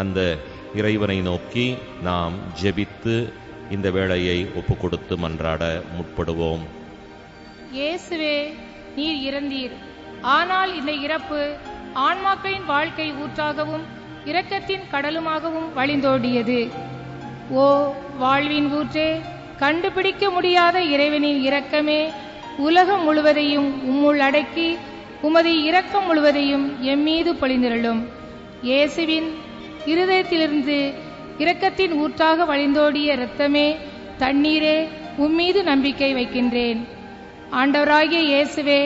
அந்த இறைவனை நோக்கி நாம் ஜெபித்து இந்த வேளையை ஒப்பு கொடுத்து மன்றாட முற்படுவோம். இயேசுவே நீர் இறந்தீர். ஆனால் இந்த இறப்பு ஆன்மாக்களின் வாழ்க்கை ஊற்றாகவும் இரக்கத்தின் கடலுமாகவும் வழிந்தோடியது. ஓ வாழ்வின் ஊற்றே கண்டுபிடிக்க முடியாத இறைவனின் இரக்கமே உலகம் முழுவதையும் உம்முள் அடக்கி உமது இரக்கம் முழுவதையும் எம்மீது பொழிந்திரளும். இயேசுவின் இருதயத்திலிருந்து இரக்கத்தின் ஊற்றாக வழிந்தோடிய இரத்தமே தண்ணீரே உம்மீது நம்பிக்கை வைக்கின்றேன். ஆண்டவராகிய இயேசுவே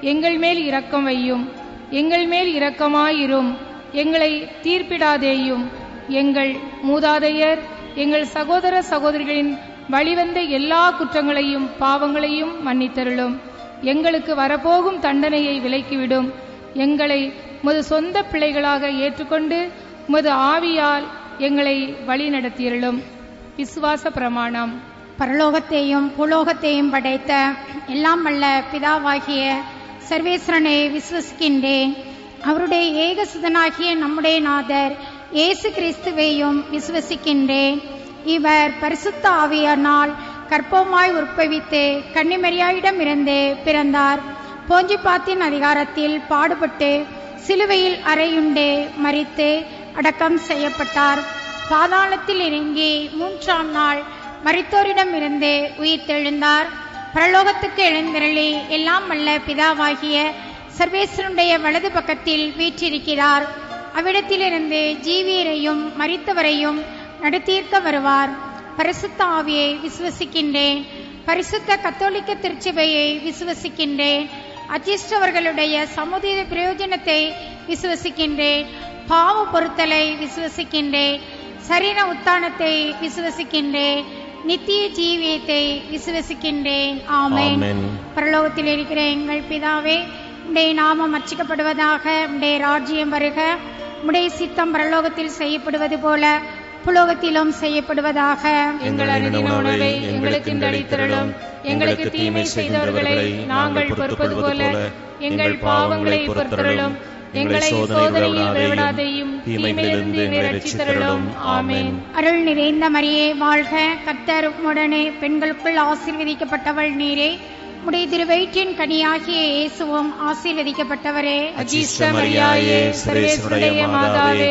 எங்கள் மேல் இரக்கம் வையும். எங்கள் மேல் இரக்கமாயிரும். எங்களை தீர்ப்பிடாதேயும். எங்கள் மூதாதையர் எங்கள் சகோதர சகோதரிகளின் வழிவந்த எல்லா குற்றங்களையும் பாவங்களையும் மன்னித்தருளும். எங்களுக்கு வரப்போகும் தண்டனையை விலக்கிவிடும். எங்களை உமது சொந்த பிள்ளைகளாக ஏற்றுக்கொண்டு உமது ஆவியால் எங்களை வழி வழிநடத்தியருளும் விசுவாச பிரமாணம். பரலோகத்தையும் பூலோகத்தையும் படைத்த எல்லாம் அல்ல பிதாவாகிய சர்வேஸ்வரனை விசுவசிக்கின்றேன் அவருடைய ஏகசுதனாகிய நம்முடைய நாதர் இயேசு கிறிஸ்துவையும் விசுவசிக்கின்றேன் இவர் பரிசுத்த ஆவியானால் கற்பமாய் உற்பவித்து கன்னிமரியாயிடமிருந்தே பிறந்தார். போஞ்சிபாத்தின் அதிகாரத்தில் பாடுபட்டு சிலுவையில் அறையுண்டு மறித்து அடக்கம் செய்யப்பட்டார். பாதாளத்தில் இறங்கி மூன்றாம் நாள் மரித்தோரிடம் இருந்து உயிர்த்தெழுந்தார். பரலோகத்துக்கு எழுந்திரளி எல்லாம் வல்ல பிதாவாகிய சர்வேஸ்வருடைய வலது பக்கத்தில் வீற்றிருக்கிறார். அவ்விடத்திலிருந்து ஜீவியரையும் மறித்தவரையும் நடத்தீர்க்க வருவார். பரிசுத்த ஆவியை விசுவசிக்கின்றேன். பரிசுத்த கத்தோலிக்க திருச்சபையை விசுவசிக்கின்றேன். அஜிஷ்டவர்களுடைய சமுதாய பிரயோஜனத்தை விசுவசிக்கின்றேன் பாவ பொருத்தலை விசுவசிக்கின்றேன் சரீர உத்தானத்தை விசுவசிக்கின்றேன் நித்திய ஜீவியத்தை விசுவசிக்கின்றேன். ஆமென். ஆமென். பரலோகத்தில் இருக்கிற எங்கள் பிதாவே உடைய நாமம் அச்சிக்கப்படுவதாக உடைய ராஜ்யம் வருக. உடைய சித்தம் பரலோகத்தில் செய்யப்படுவது போல புலோகத்திலும் செய்யப்படுவதாக. எங்கள் அனுதின உணவை எங்களுக்கு அளித்தருளும் எங்களுக்கு தீமை செய்தவர்களை நாங்கள் பொறுப்பது போல எங்கள் பாவங்களை பொறுத்தருளும். எங்களை சோதனையில் விளைவிடாதையும் தீமையிலிருந்து ஆமென். அருள் நிறைந்த மரியே வாழ்க. கர்த்தர் உடனே பெண்களுக்குள் ஆசீர்வதிக்கப்பட்டவள் நீரே. உடைய திருவயிற்றின் கனியாகிய இயேசுவும் ஆசீர்வதிக்கப்பட்டவரே. மரியாயே சர்வேஸ்வருடைய மாதாவே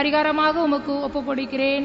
பரிகாரமாக உமக்கு ஒப்புக் கொடுக்கிறேன்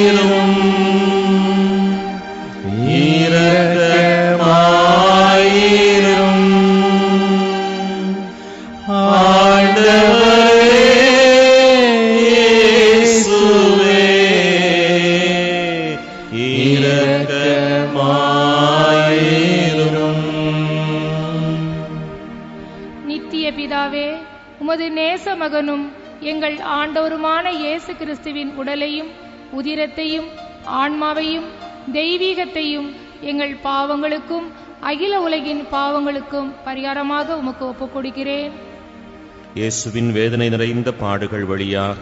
இரக்கமாயிரும் நித்திய பிதாவே உமது நேச மகனும் எங்கள் ஆண்டவருமான இயேசு கிறிஸ்துவின் உடலையும் உதிரத்தையும் ஆன்மாவையும் தெய்வீகத்தையும் எங்கள் பாவங்களுக்கும் அகில உலகின் பாவங்களுக்கும் பரிகாரமாக உமக்கு ஒப்புக் கொடுக்கிறேன் இயேசுவின் வேதனை நிறைந்த பாடுகள் வழியாக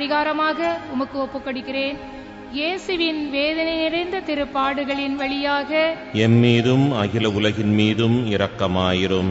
பரிகாரமாக உமக்கு ஒப்புக்கொடுக்கிறேன். இயேசுவின் வேதனை நிறைந்த திருப்பாடுகளின் வழியாக எம் மீதும் அகில உலகின் மீதும் இரக்கமாயிரும்.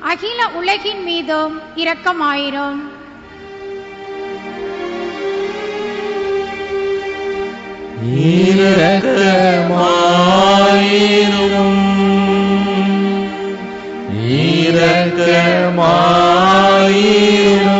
அகில உலகின் மீதும் இரக்கமாயிரும். இரக்கமாயிரும். இரக்கமாயிரும்.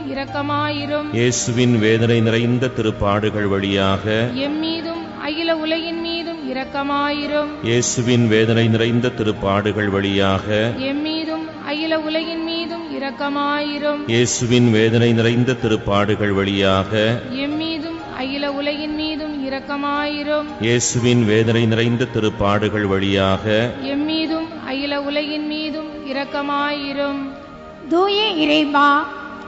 இரக்கமாயிரும். இயேசுவின் வேதனை நிறைந்த திருப்பாடுகள் வழியாக எம் மீதும் அகில உலகின் மீதும் இரக்கமாயிரும். இயேசுவின் வேதனை நிறைந்த திருப்பாடுகள் வழியாக எம் மீதும் அகில உலகின் மீதும் இரக்கமாயிரும். இயேசுவின் வேதனை நிறைந்த திருப்பாடுகள் வழியாக எம் மீதும் அகில உலகின் மீதும் இரக்கமாயிரும். இயேசுவின் வேதனை நிறைந்த திருப்பாடுகள் வழியாக எம் மீதும் அகில உலகின் மீதும் இரக்கமாயிரும். தூய இறைவா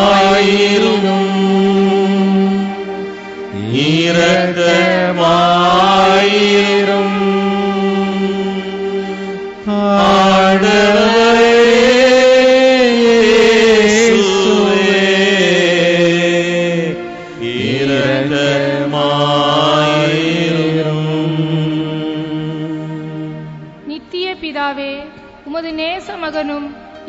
இரக்கமாயிரும்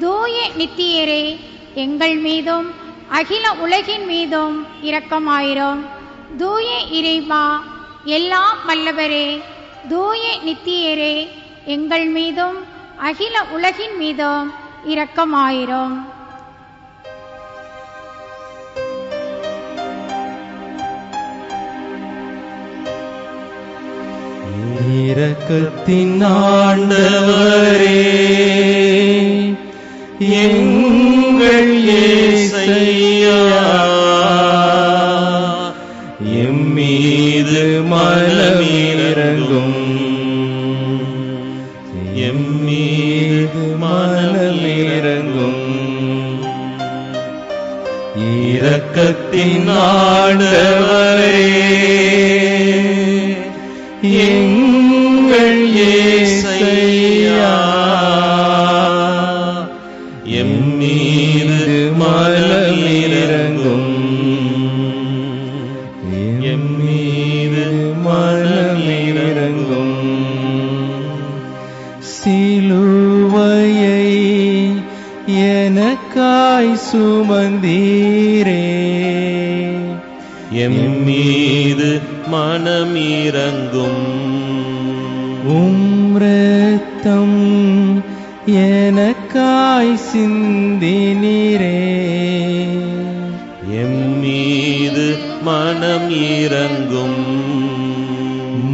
தூய நித்தியரே எங்கள் மீதும் அகில உலகின் மீதும் இரக்கமாயிரும். தூய இறைவா எல்லாம் வல்லவரே தூய நித்தியரே எங்கள் மீதும் அகில உலகின் மீதும் இரக்கமாயிரும். இரக்கத்தின் ஆண்டவரே எங்கள் ஏசையா. எம்மீது மனமிரங்கும் எம்மீது மனமிரங்கும் இரக்கத்தின் ஆண்டவரே. சுமந்தீரே. எம்மீது மனமிரங்கும். உம் ரத்தம் எனக்காய் சிந்தினீரே. எம்மீது மனம் இறங்கும்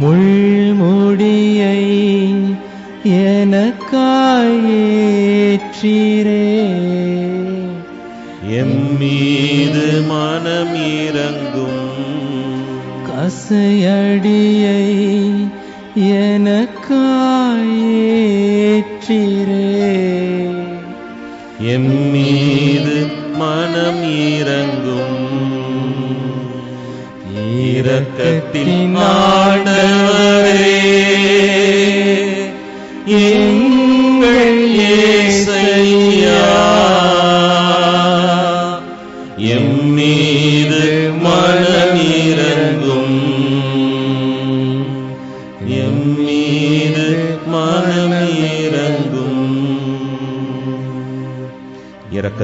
முள்முடியை எனக்காய் ஏற்றீரே. மனம் இறங்கும். கசையடியை எனக்காய் ஏற்றீரே எம்மீது மனம் இறங்கும். இரக்கத்தின் ஆண்டவரே.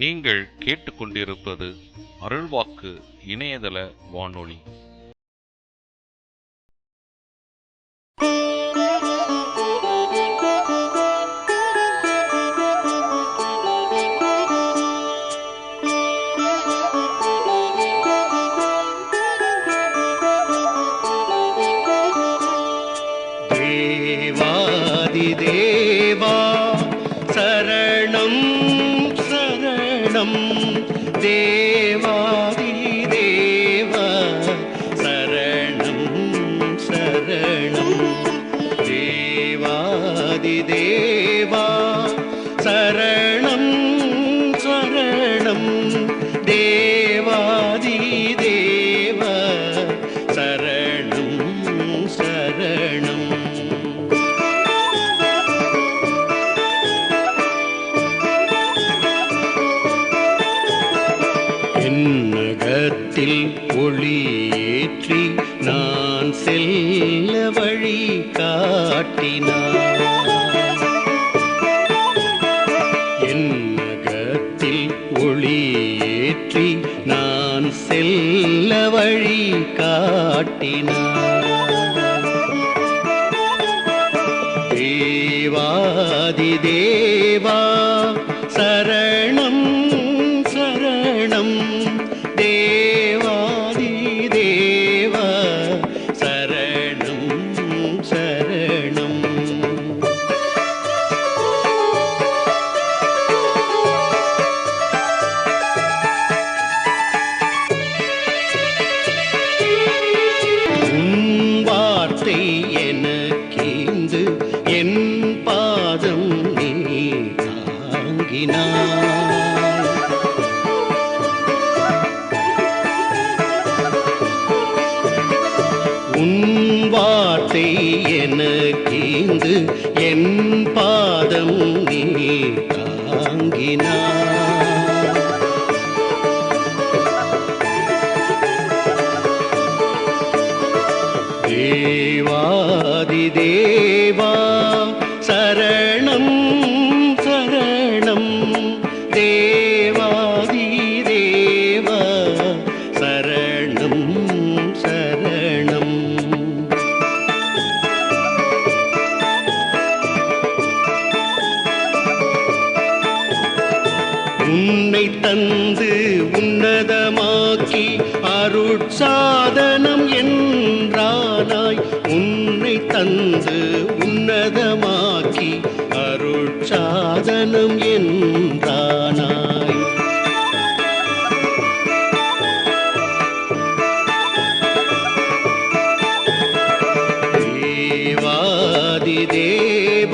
நீங்கள் கேட்டுக்கொண்டிருப்பது அருள்வாக்கு இணையதள வானொலி. तेरे நல்ல வழி காட்டினார். தேவாதி தேவா ദേവാദിദേ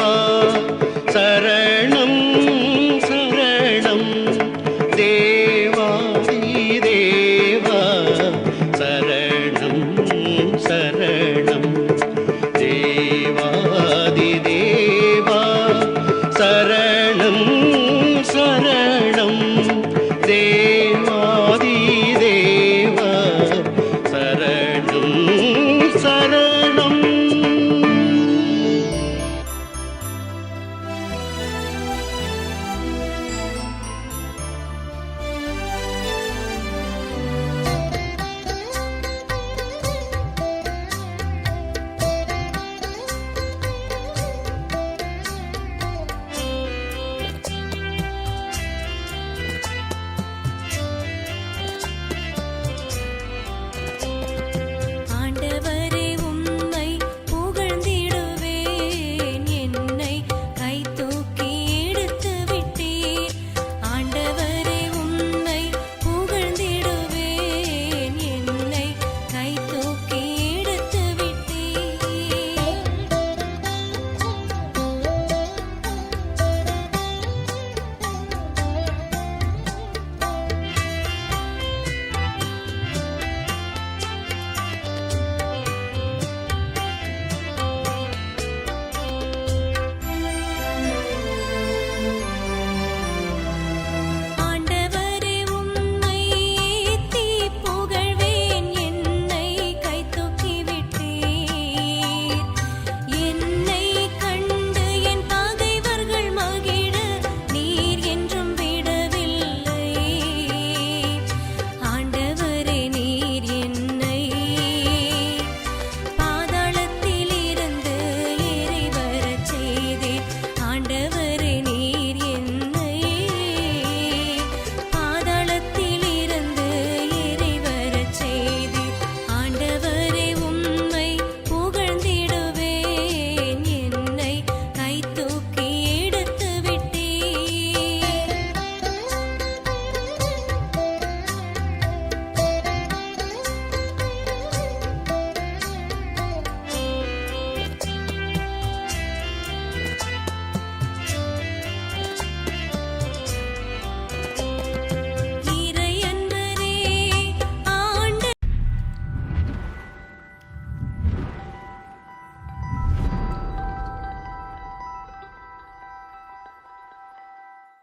Oh.